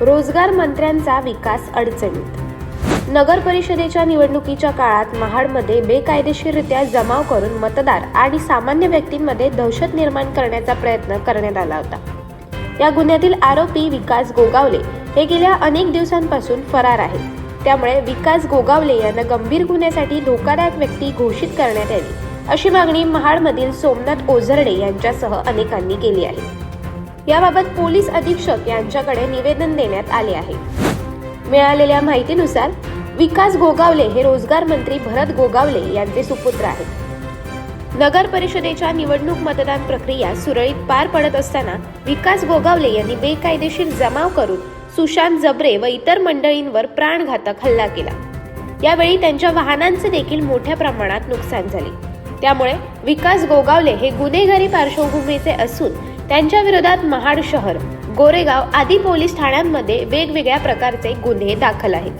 रोजगार मंत्र्यांचा विकास अडचणीत. नगर परिषदेच्या निवडणुकीच्या काळात महाडमध्ये बेकायदेशीररित्या जमाव करून मतदार आणि सामान्य व्यक्तींमध्ये दहशत निर्माण करण्याचा प्रयत्न करण्यात आला होता. या गुन्ह्यातील आरोपी विकास गोगावले हे गेल्या अनेक दिवसांपासून फरार आहेत. त्यामुळे विकास गोगावले यांना गंभीर गुन्ह्यासाठी धोकादायक व्यक्ती घोषित करण्यात यावी अशी मागणी महाडमधील सोमनाथ ओझरडे यांच्यासह अनेकांनी केली आहे. याबाबत पोलीस अधीक्षक यांच्याकडे निवेदन देण्यात आले आहे. मिळालेल्या माहितीनुसार विकास गोगावले हे रोजगार मंत्री भरत गोगावले यांचे सुपुत्र आहेत. नगर परिषदेच्या निवडणूक मतदान प्रक्रिया सुरळीत पार पडत असताना विकास गोगावले यांनी बेकायदेशीर जमाव करून सुशांत जबरे व इतर मंडळींवर प्राणघातक हल्ला केला. यावेळी त्यांच्या वाहनांचे देखील मोठ्या प्रमाणात नुकसान झाले. त्यामुळे विकास गोगावले हे गुन्हेगारी पार्श्वभूमीचे असून त्यांच्या विरोधात महाड शहर गोरेगाव आदी पोलीस ठाण्यांमध्ये वेगवेगळ्या प्रकारचे गुन्हे दाखल आहेत.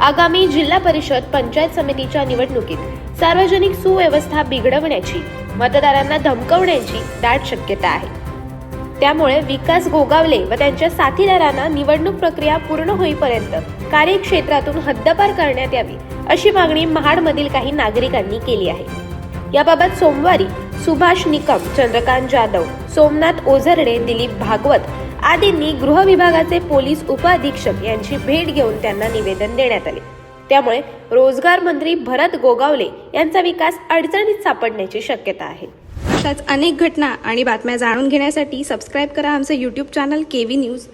आगामी जिल्हा परिषद पंचायत समितीच्या निवडणुकीत सार्वजनिक सुव्यवस्था बिघडवण्याची मतदारांना धमकवण्याची दाट शक्यता आहे. त्यामुळे विकास गोगावले व त्यांच्या साथीदारांना निवडणूक प्रक्रिया पूर्ण होईपर्यंत कार्यक्षेत्रातून हद्दपार करण्यात यावी अशी मागणी महाडमधील काही नागरिकांनी केली आहे. याबाबत सोमवारी सुभाष निकम चंद्रकांत जाधव सोमनाथ ओझरडे दिलीप भागवत आदींनी गृह विभागाचे पोलीस उपअधीक्षक यांची भेट घेऊन त्यांना निवेदन देण्यात आले. त्यामुळे रोजगार मंत्री भरत गोगावले यांचा विकास अडचणीत सापडण्याची शक्यता आहे. अशाच अनेक घटना आणि बातम्या जाणून घेण्यासाठी सबस्क्राईब करा आमचं YouTube channel K V news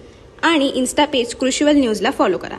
आणि इन्स्टा पेज कृषीवल न्यूजला फॉलो करा.